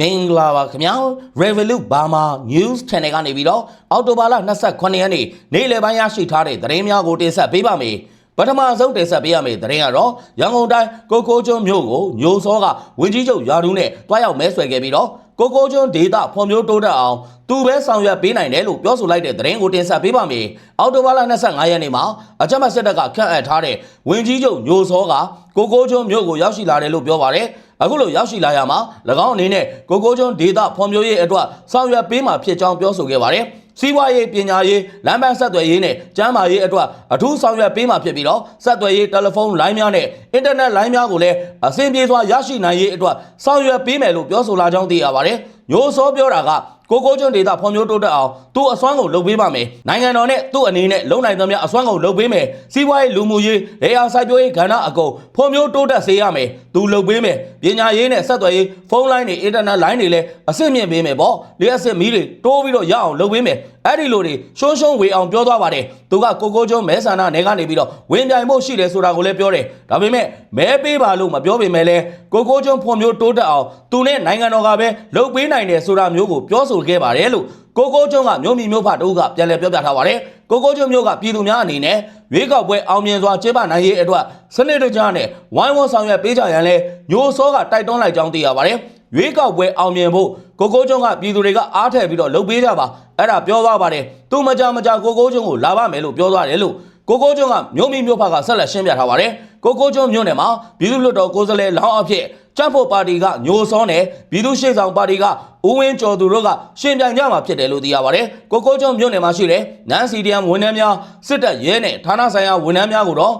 မင်္ဂလာပါခင်ဗျာ Revolut Burma News Channel ကနေပြီးတော့အော်တိုဘာလ28ရက်နေ့နေ့လယ်ပိုင်းရရှိထားတဲ့သတင်းများကိုတင်ဆက်ပေးပါမယ်ပထမဆုံးတင်ဆက်ပေးရမယ့်သတင်းကတော့ရန်ကုန်တိုင်းကိုကိုကျွန်းမြို့ကိုညိုစောကဝင်းကြီးချုပ်ယာဒူးနဲ့တွားရောက်မဲဆွယ်ခဲ့ပြီးတော့ ကိုကိုကျွန်းဒေတာဖွံ့ဖြိုးတိုးတက်အောင်သူပဲဆောင်ရွက်ပေးနိုင်တယ်လို့ပြောဆိုလိုက်တဲ့သတင်းကိုတင်ဆက်ပေးပါမယ်အော်တိုဘာလ25ရက်နေ့မှာအကြမ်းဖက်စစ်တပ်ကခန့်အပ်ထားတဲ့ဝင်းကြီးချုပ်ညိုစောကကိုကိုကျွန်းမြို့ကိုရောက်ရှိလာတယ်လို့ပြောပါတယ်အခုလိုရောက်ရှိလာရမှာ၎င်းအနေနဲ့ကိုကိုကျွန်းဒေတာဖွံ့ဖြိုးရေးအတွက်ဆောင်ရွက်ပေးမှာဖြစ်ကြောင်းပြောဆိုခဲ့ပါတယ် စီးပွားရေးပညာရေးလမ်းပန်းဆက်သွယ်ရေးနဲ့ကျန်းမာရေးအတွက်အထူးဆောင်ရွက်ပေးမှာဖြစ်ပြီးတော့ဆက်သွယ်ရေးတယ်လီဖုန်းလိုင်းများနဲ့အင်တာနက်လိုင်းများကိုလည်းအဆင်ပြေစွာရရှိနိုင်ရေးအတွက်ဆောင်ရွက်ပေးမယ်လို့ပြောဆိုလာကြောင်းသိရပါတယ်။ညိုစောပြောတာက ကိုကိုကျွန်းဒေတာဖွံ့ဖြိုးတိုးတက်အောင်သူ့အစွမ်းကုန်လုပ်ပေးပါမယ်။နိုင်ငံတော်နဲ့သူ့အနေနဲ့လုံနိုင်သမျှအစွမ်းကုန်လုပ်ပေးမယ်။စီးပွားရေးလူမှုရေးလေယာစိုက်ပျိုးရေးကဏ္ဍအကုန်ဖွံ့ဖြိုးတိုးတက်စေရမယ်။သူလုပ်ပေးမယ်။ပညာရေးနဲ့ဆက်သွယ်ရေးဖုန်းလိုင်းတွေအင်တာနက်လိုင်းတွေလည်းအဆင့်မြင့်ပေးမယ်ပေါ့။လျှက်စစ်မီးတွေတိုးပြီးတော့ရအောင်လုပ်ပေးမယ်။အဲ့ဒီလိုတွေရှုံးရှုံးဝေအောင်ပြောသွားပါတယ်။သူကကိုကိုကျွန်းမဲဆန္ဒနယ်ကနေပြီးတော့ဝင်ပြိုင်ဖို့ရှိတယ်ဆိုတာကိုလည်းပြောတယ်။ဒါပေမဲ့မဲပေးပါလို့မပြောပေမဲ့လည်းကိုကိုကျွန်းဖွံ့ဖြိုးတိုးတက်အောင်သူနဲ့နိုင်ငံတော်ကပဲလုပ်ပေးနိုင်တယ်ဆိုတာမျိုးကိုပြောဆိုခဲ့ပါတယ်လို့ကိုကိုကျွန်းကမြို့မီမြို့ဖတူကပြန်လည်ပြောပြထားပါတယ်။ကိုကိုကျွန်းမြို့ကပြည်သူများအနေနဲ့ရွေးကောက်ပွဲအောင်မြင်စွာကျင်းပနိုင်ရေးအတွက်စနစ်တကျနဲ့ဝိုင်းဝန်းဆောင်ရွက်ပေးကြရန်လဲညိုစောကတိုက်တွန်းလိုက်ကြောင်းသိရပါတယ်။ ရွေးကောက်ပွဲအောင်မြင်ဖို့ကိုကိုကျွန်းကပြည်သူတွေကအားထည့်ပြီးတော့လုပ်ပေးကြပါအဲ့ဒါပြောသွားပါတယ်သူမကြမကြကိုကိုကျွန်းကိုလာပါမယ်လို့ပြောသွားတယ်လို့ကိုကိုကျွန်းကမြို့မီမြို့ဖကဆက်လက်ရှင်းပြထားပါတယ်ကိုကိုကျွန်းမြို့နယ်မှာပြည်သူ့လွှတ်တော်ကိုယ်စားလှယ်လောင်းအဖြစ်ကြက်ဖို့ပါတီကညိုစောနဲ့ပြည်သူ့ရှေ့ဆောင်ပါတီကဦးဝင်းကျော်သူတို့ကရှင်ပြိုင်ကြမှာဖြစ်တယ်လို့သိရပါတယ်ကိုကိုကျွန်းမြို့နယ်မှာရှိတဲ့နန်စီဒီယမ်ဝန်ထမ်းများစစ်တပ်ရဲနဲ့ဌာနဆိုင်ရာဝန်ထမ်းများကိုတော့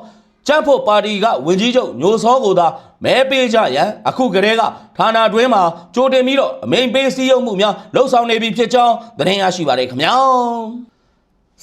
ကြက်ဖို့ပါတီကဝင်ကြီးချုပ်ညိုစောကိုသာမဲပေးကြရန်အခုကတည်းကဌာနတွင်းမှာကြိုတင်ပြီးတော့အမိန်ပေးစည်းရုံးမှုများလှုပ်ဆောင်နေပြီဖြစ်ကြောင်းသတင်းရရှိပါတယ်ခင်ဗျာ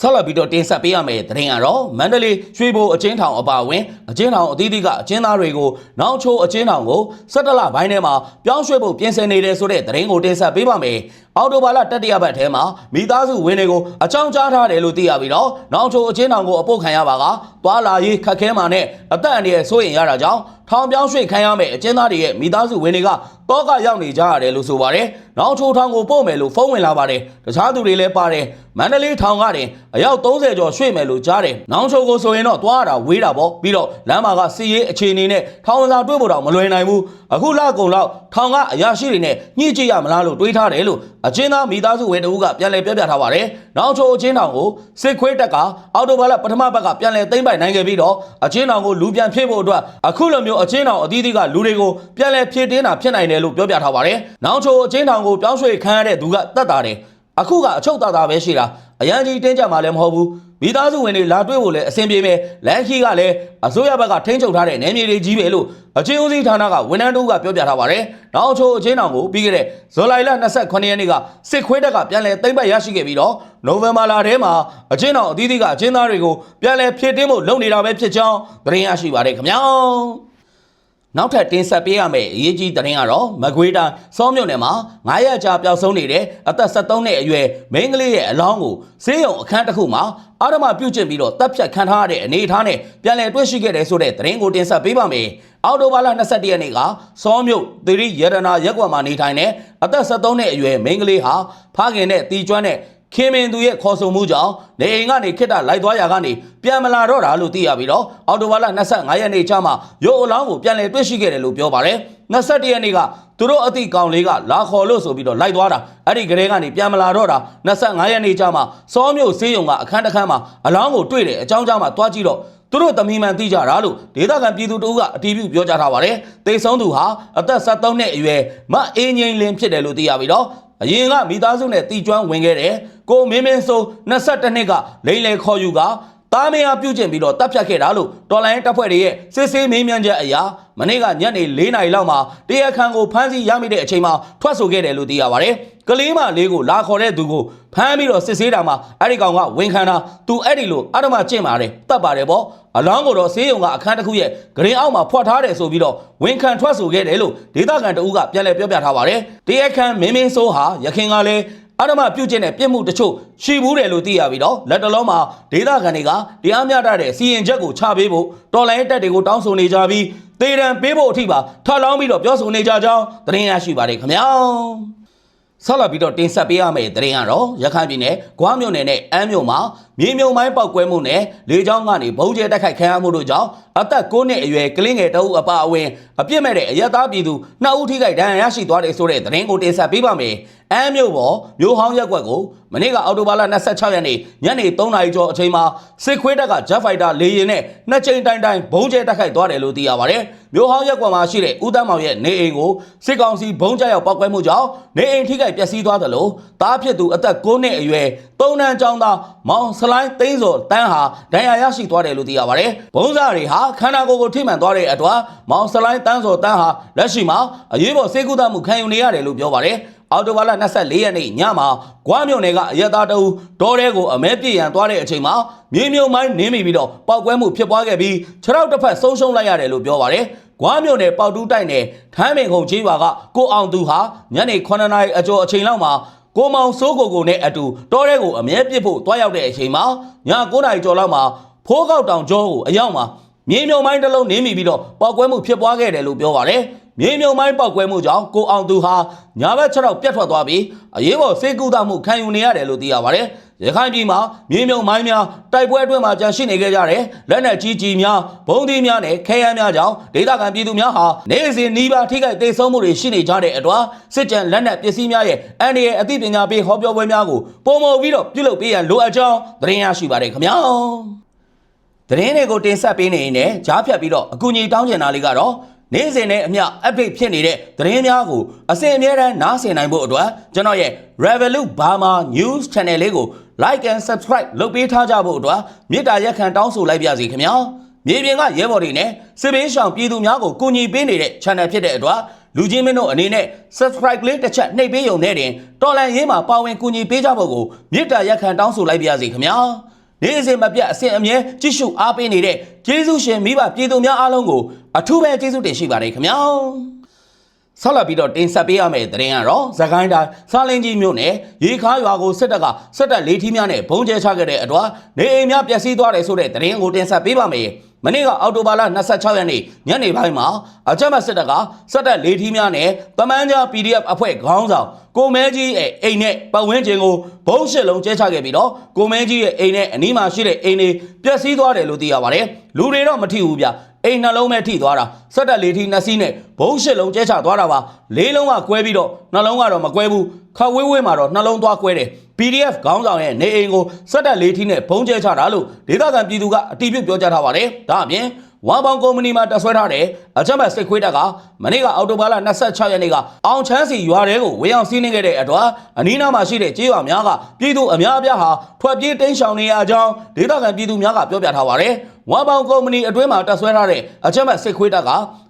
ဆက်လက်ပြီးတော့တင်ဆက်ပေးရမယ့်သတင်းကတော့မန္တလေးရွှေဘိုအချင်းထောင်အပါအဝင်အချင်းထောင်အသီးသီးကအချင်းသားတွေကိုနောက်ချိုးအချင်းထောင်ကို17လပိုင်းထဲမှာပြောင်းရွှေ့ဖို့ပြင်ဆင်နေတယ်ဆိုတဲ့သတင်းကိုတင်ဆက်ပေးပါမယ်။အော်တိုဘာလတတိယပတ်ထဲမှာမိသားစုဝင်တွေကိုအကြောင်းကြားထားတယ်လို့သိရပြီးတော့နောက်ချိုးအချင်းထောင်ကိုအပုတ်ခံရပါကသွားလာရေးခက်ခဲမှနဲ့အသက်အန္တရာယ်စိုးရင်ရတာကြောင့် ထောင်ပြောင်းရွှေ့ခံရမယ့်အကျဉ်းသားတွေရဲ့မိသားစုဝင်တွေကတောကရောက်နေကြရတယ်လို့ဆိုပါတယ်။နောက်ချိုးထောင်ကိုပို့မယ်လို့ဖုန်းဝင်လာပါတယ်။တခြားသူတွေလည်းပါတယ်။မန္တလေးထောင်ကတင်အယောက်30ကျော်ရွှေ့မယ်လို့ကြားတယ်။နောက်ချိုးကိုဆိုရင်တော့သွားရတာဝေးတာပေါ့။ပြီးတော့လမ်းမှာကစီရေးအခြေအနေနဲ့ထောင်စာတွေ့ဖို့တော့မလွယ်နိုင်ဘူး။အခုလကုံလောက်ထောင်ကအရာရှိတွေနဲ့ညှိကြည့်ရမလားလို့တွေးထားတယ်လို့အချင်းသားမိသားစုဝင်တဦးကပြန်လည်ပြောပြထားပါတယ်။နောက်ချိုးအချင်းထောင်ကိုစစ်ခွေးတက်ကအော်တိုဘာလပထမဘက်ကပြန်လည်သိမ့်ပိုင်နိုင်ခဲ့ပြီးတော့အချင်းထောင်ကိုလူပြန်ဖြည့်ဖို့အတွက်အခုလိုမျိုးအချင်းထောင်အသီးသီးကလူတွေကိုပြန်လည်ဖြည့်တင်းတာဖြစ်နိုင်တယ်လို့ပြောပြထားပါတယ်။နောက်ချိုအချင်းထောင်ကိုပြောင်းရွှေ့ခံရတဲ့သူကတတ်တာတယ်။အခုကအချုပ်သားသားပဲရှိတာအရန်ကြီးတင်းကြပ်မှလည်းမဟုတ်ဘူးမိသားစုဝင်တွေလာတွေ့ဖို့လည်းအဆင်ပြေမယ်လမ်းခီးကလည်းအစိုးရဘက်ကထိန်းချုပ်ထားတဲ့နယ်မြေတွေကြီးပဲလို့အချင်းဦးစီးဌာနကဝန်ထမ်းတို့ကပြောပြထားပါတယ်။နောက်ချိုအချင်းတောင်ကိုပြီးခဲ့တဲ့ဇူလိုင်လ28ရက်နေ့ကစစ်ခွေးတက်ကပြန်လည်သိမ်းပိုက်ရရှိခဲ့ပြီးတော့နိုဝင်ဘာလထဲမှာအချင်းတောင်အသီးသီးကအချင်းသားတွေကိုပြန်လည်ဖြည့်တင်းဖို့လုပ်နေတာပဲဖြစ်ကြောင်းသတင်းရရှိပါတယ်ခင်ဗျာ။ နောက်ထပ်တင်ဆက်ပေးရမယ့်အရေးကြီးသတင်းကတော့မကွေးတိုင်းစောမြို့နယ်မှာ9ရက်ကြာပျောက်ဆုံးနေတဲ့အသက်73နှစ်အရွယ်မိန်းကလေးရဲ့အလောင်းကိုဆေးရုံအခန်းတစ်ခုမှာအာရမပြုတ်ကျင့်ပြီးတော့တပ်ဖြတ်ခံထားရတဲ့အနေအထားနဲ့ပြန်လည်တွေ့ရှိခဲ့တယ်ဆိုတဲ့သတင်းကိုတင်ဆက်ပေးပါမယ်။အော်တိုဘာလ22ရက်နေ့ကစောမြို့သီရိရတနာရက်ကွက်မှာနေထိုင်တဲ့အသက်73နှစ်အရွယ်မိန်းကလေးဟာဖခင်နဲ့တီကျွမ်းတဲ့ ခင်မင်သူရဲ့ခေါ်ဆိုမှုကြောင့်နေအိမ်ကနေခိတ္တလိုက်သွားရာကနေပြန်မလာတော့တာလို့သိရပြီးတော့အော်တိုဘာလ25ရက်နေ့ကျမှရုပ်အလောင်းကိုပြန်လည်တွေ့ရှိခဲ့တယ်လို့ပြောပါတယ်21ရက်နေ့ကသူတို့အသည့်ကောင်လေးကလာခေါ်လို့ဆိုပြီးတော့လိုက်သွားတာအဲ့ဒီကလေးကနေပြန်မလာတော့တာ25ရက်နေ့ကျမှစောမြို့ဆေးရုံကအခန်းတစ်ခန်းမှာအလောင်းကိုတွေ့တယ်အကြောင်းကြားမှာတွားကြည့်တော့သူတို့သမီးမှန်သိကြတာလို့ဒေသခံပြည်သူတို့ကအတီးပြုပြောကြားထားပါတယ်။တေဆုံးသူဟာအသက်73နှစ်အရွယ်မအင်းငိမ့်လင်းဖြစ်တယ်လို့သိရပြီးတော့ အရင်ကမိသားစုနဲ့တီကျွမ်းဝင်ခဲ့တယ်။ကိုမင်းမင်းစိုး22နှစ်ကလိမ့်လေခေါ်ယူကတားမယာပြုတ်ကျင်ပြီးတော့တပ်ဖြတ်ခဲ့တာလို့တော်လိုင်းတပ်ဖွဲ့တွေရဲ့စစ်ဆေးမေးမြန်းချက်အရာမနေ့ကညနေ4နာရီလောက်မှာတရားခံကိုဖမ်းဆီးရမိတဲ့အချိန်မှာထွက်ဆိုခဲ့တယ်လို့သိရပါတယ်။ ကလေးမလေးကိုလာခေါ်တဲ့သူကိုဖမ်းပြီးတော့စစ်ဆေးတာမှာအဲ့ဒီကောင်ကဝန်ခံတာသူအဲ့ဒီလိုအဓမ္မကျင့်ပါတယ်တတ်ပါတယ်ပေါ့အလောင်းကိုတော့ဆေးရုံကအခန်းတစ်ခုရဲ့ဂရင်အောက်မှာဖွက်ထားတယ်ဆိုပြီးတော့ဝန်ခံထွက်ဆိုခဲ့တယ်လို့ဒေသခံတဦးကပြန်လည်ပြောပြထားပါတယ်။တရားခံမင်းမင်းစိုးဟာရခင်ကလည်းအာဓမပြုတ်ကျင့်တဲ့ပြစ်မှုတချို့ရှိဘူးတယ်လို့သိရပြီးတော့လက်တလုံးမှာဒေသခံတွေကတရားမျှတတဲ့စီရင်ချက်ကိုချပေးဖို့တော်လိုင်းတက်တွေကိုတောင်းဆိုနေကြပြီးသေဒဏ်ပေးဖို့အထိပါထပ်လောင်းပြီးတော့ပြောဆိုနေကြကြောင်းသတင်းရရှိပါတယ်ခင်ဗျာ ဆက်လက်ပြီးတော့တင်ဆက်ပေးရမယ့်သတင်းကတော့ရခိုင်ပြည်နယ်ဂွားမြို့နယ်နဲ့အမ်းမြို့မှာ မြေမြုံမိုင်းပောက်ကွဲမှုနဲ့လေကြောင်းကနေဘုံကျဲတိုက်ခိုက်ခံရမှုတို့ကြောင့်အသက်9နှစ်အရွယ်ကလေးငယ်တအုပ်အပါအဝင်အပြစ်မဲ့တဲ့အရက်သားပြည်သူနှစ်ဦးထိခိုက်ဒဏ်ရာရရှိသွားတယ်ဆိုတဲ့သတင်းကိုတင်ဆက်ပေးပါမယ်။အမ်းမြို့ပေါ်မြို့ဟောင်းရက်ကွက်ကိုမနေ့ကအောက်တိုဘာလ26ရက်နေ့ညနေ3နာရီကျော်အချိန်မှာစစ်ခွေးတပ်ကဂျက်ဖိုက်တာလေယာဉ်နဲ့နှစ်ကြိမ်တိုင်တိုင်ဘုံကျဲတိုက်ခိုက်သွားတယ်လို့သိရပါတယ်။မြို့ဟောင်းရက်ကွက်မှာရှိတဲ့ဦးတန်းမောင်ရဲ့နေအိမ်ကိုစစ်ကောင်စီဘုံကျဲရောက်ပောက်ကွဲမှုကြောင့်နေအိမ်ထိခိုက်ပျက်စီးသွားတယ်လို့တားဖြစ်သူအသက်9နှစ်အရွယ် သုံးနန်းကျောင်းသားမောင်စလိုင်းသိန်းစောတန်းဟာဒဏ်ရာရရှိသွားတယ်လို့သိရပါတယ်။ဘုံစားတွေဟာခန္ဓာကိုယ်ကိုထိမှန်သွားတဲ့အတွက်မောင်စလိုင်းတန်းစောတန်းဟာလက်ရှိမှာအရေးပေါ်ဆေးကုသမှုခံယူနေရတယ်လို့ပြောပါတယ်။အော်တိုဘာလ24ရက်နေ့ညမှာဂွားမြို့နယ်ကအရက်သားတအူဒေါ်ရဲကိုအမဲပြည့်ရန်သွားတဲ့အချိန်မှာမြေမြုံမိုင်းနင်းမိပြီးတော့ပောက်ကွဲမှုဖြစ်ပွားခဲ့ပြီးခြေထောက်တစ်ဖက်ဆုံးရှုံးလိုက်ရတယ်လို့ပြောပါတယ်။ဂွားမြို့နယ်ပေါတူးတိုက်နယ်ထမ်းပင်ခုံကြီးရွာကကိုအောင်သူဟာညနေ9နာရီအကျော်အချိန်လောက်မှာ ကိုမောင်စိုးကိုကိုနဲ့အတူတောထဲကိုအမြဲပြစ်ဖို့တွားရောက်တဲ့အချိန်မှာည9နာရီကျော်လောက်မှာဖိုးကောက်တောင်ကျောကိုအရောက်မှာမြေမြုံမိုင်းတစ်လုံးနင်းမိပြီးတော့ပောက်ကွဲမှုဖြစ်ပွားခဲ့တယ်လို့ပြောပါတယ်။ မြေမြုံမိုင်းပောက်ကွဲမှုကြောင့်ကိုအောင်သူဟာညာဘက်ခြေထောက်ပြတ်ထွက်သွားပြီးအရေးပေါ်စေကူတာမှုခံယူနေရတယ်လို့သိရပါတယ်။ရခိုင်ပြည်မှာမြေမြုံမိုင်းများတိုက်ပွဲအတွင်းမှာကြန့်ရှိနေခဲ့ကြတဲ့လက်နက်ကြီးကြီးများဘုံသီးများနဲ့ခဲယမ်းများကြောင့်ဒေသခံပြည်သူများဟာနေစဉ်နှီးပါထိခိုက်ဒေဆုံးမှုတွေရှိနေကြတဲ့အတွက်စစ်ကြံလက်နက်ပစ္စည်းများရဲ့အန္တရာယ်အသိပညာပေးဟောပြောပွဲများကိုပုံမပြီးတော့ပြုလုပ်ပေးရန်လိုအပ်ကြောင်းသတင်းရရှိပါတယ်ခင်ဗျာ။သတင်းတွေကိုတင်ဆက်ပေးနေရင်လည်းကြားဖြတ်ပြီးတော့အကူအညီတောင်းကျင်တာလေးကတော့ နေ့စဉ်နဲ့အမျှ update ဖြစ်နေတဲ့သတင်းများကိုအစဉ်အမြဲတမ်းနားဆင်နိုင်ဖို့အတွက်ကျွန်တော်ရဲ့ Revolut Burma News Channel လေးကို like and subscribe လုပ်ပေးထားကြဖို့အတွက်မေတ္တာရက်ခံတောင်းဆိုလိုက်ပါစီခင်ဗျာမြေပြင်ကရဲဘော်တွေနဲ့စစ်ဘေးရှောင်ပြည်သူများကိုကူညီပေးနေတဲ့ channel ဖြစ်တဲ့အတွက်လူချင်းမင်းတို့အနေနဲ့ subscribe လေးတစ်ချက်နှိပ်ပေးရုံနဲ့တင်တော်လန်ရေးမှာပါဝင်ကူညီပေးကြဖို့ကိုမေတ္တာရက်ခံတောင်းဆိုလိုက်ပါစီခင်ဗျာ နေ့စဉ်မပြတ်အစဉ်အမြဲကြည့်ရှုအားပေးနေတဲ့ကျေးဇူးရှင်မိဘပြည်သူများအားလုံးကိုအထူးပဲကျေးဇူးတင်ရှိပါတယ်ခင်ဗျာဆက်လက်ပြီးတော့တင်ဆက်ပေးရမယ့်သတင်းကတော့သခိုင်းတိုင်းစာလင်းကြီးမြို့နယ်ရေခါရွာကိုစစ်တပ်ကစစ်တပ်လေးထီးများနဲ့ဘုံကျဲချခဲ့တဲ့အတွက်နေအိမ်များပျက်စီးသွားတယ်ဆိုတဲ့သတင်းကိုတင်ဆက်ပေးပါမယ်။ မနေ့ကအောက်တိုဘာလ26ရက်နေ့ညနေပိုင်းမှာအကြမ်းဖက်စစ်တပ်ကစစ်တပ်လေးထီးများနဲ့တမန်ကြား PDF အဖွဲ့ခေါင်းဆောင်ကိုမဲကြီးရဲ့အိမ်နဲ့ပတ်ဝန်းကျင်ကိုဘုံရှစ်လုံးကျဲချခဲ့ပြီးတော့ကိုမဲကြီးရဲ့အိမ်နဲ့အနီးမှာရှိတဲ့အိမ်တွေပျက်စီးသွားတယ်လို့သိရပါတယ်။လူတွေတော့မထိဘူးဗျ။ အိမ်နှလုံးပဲထိသွားတာစက်တက်လေးထိနှစ်စီးနဲ့ဘုံရှစ်လုံးကျဲချသွားတာပါလေးလုံးကကွဲပြီးတော့နှလုံးကတော့မကွဲဘူးခဝေးဝေးမှာတော့နှလုံးသွားကွဲတယ် PDF ခေါင်းဆောင်ရဲ့နေအိမ်ကိုစက်တက်လေးထိနဲ့ဘုံကျဲချတာလို့ဒေသခံပြည်သူကအတိပြုပြောကြားထားပါတယ်ဒါအပြင် ဝမ်ပေါင်ကုမ္ပဏီမှာတက်ဆွဲထားတဲ့အကြမ်းဖက်စစ်ခွေးတပ်ကမနေ့ကအောက်တိုဘာလ26ရက်နေ့ကအောင်ချမ်းစီရွာတဲကိုဝင်အောင်စီးနှင်းခဲ့တဲ့အတွက်အနီးနားမှာရှိတဲ့ကျေးရွာများကပြည်သူအများအပြားဟာထွက်ပြေးတိမ်းရှောင်နေရကြောင်းဒေသခံပြည်သူများကပြောပြထားပါတယ်ဝမ်ပေါင်ကုမ္ပဏီအတွင်းမှာတက်ဆွဲထားတဲ့အကြမ်းဖက်စစ်ခွေးတပ်က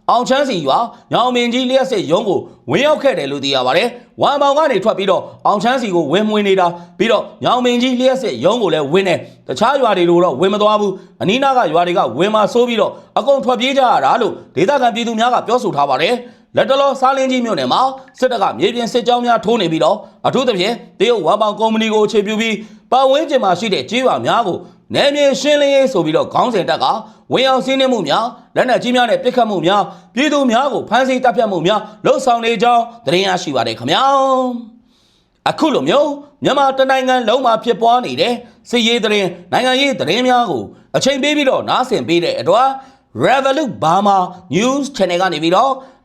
အောင်ချမ်းစီရွာညောင်မင်းကြီးလျှက်စစ်ရုံးကိုဝင်ရောက်ခဲ့တယ်လို့သိရပါတယ်။ ဝမ်ပေါင်ကနေထွက်ပြီးတော့အောင်ချမ်းစီကိုဝင်မွေနေတာပြီးတော့ညောင်မင်းကြီးလျှက်စစ်ရုံးကိုလည်းဝင်တယ်။တခြားရွာတွေလိုတော့ဝင်မသွားဘူး။အနီးနားကရွာတွေကဝင်มาဆိုးပြီးတော့အကုန်ထွက်ပြေးကြရတာလို့ဒေသခံပြည်သူများကပြောဆိုထားပါတယ်။ လက်တလောစားလင်းကြီးမြို့နယ်မှာစစ်တပ်ကမြေပြင်စစ်ကြောင်းများထိုးနေပြီးတော့အထူးသဖြင့်တရုတ်ဝမ်ပေါင်ကုမ္ပဏီကိုအခြေပြုပြီးပတ်ဝန်းကျင်မှာရှိတဲ့ကြေးရွာများကိုနယ်မြေရှင်းလင်းရေးဆိုပြီးတော့ခေါင်းစဉ်တက်ကဝင်အောင်စီးနှင်းမှုများလက်နက်ကြီးများနဲ့ပစ်ခတ်မှုများပြည်သူများကိုဖမ်းဆီးတပ်ဖြတ်မှုများလှုပ်ဆောင်နေကြောင်းသတင်းရရှိပါတယ်ခင်ဗျာအခုလိုမျိုးမြန်မာတနိုင်ငံလုံးမှာဖြစ်ပွားနေတဲ့စစ်ရေးသတင်းနိုင်ငံရေးသတင်းများကိုအချိန်ပေးပြီးတော့နားဆင်ပေးတဲ့အတွက် Revolut Burma News Channel ကနေပြီးတော့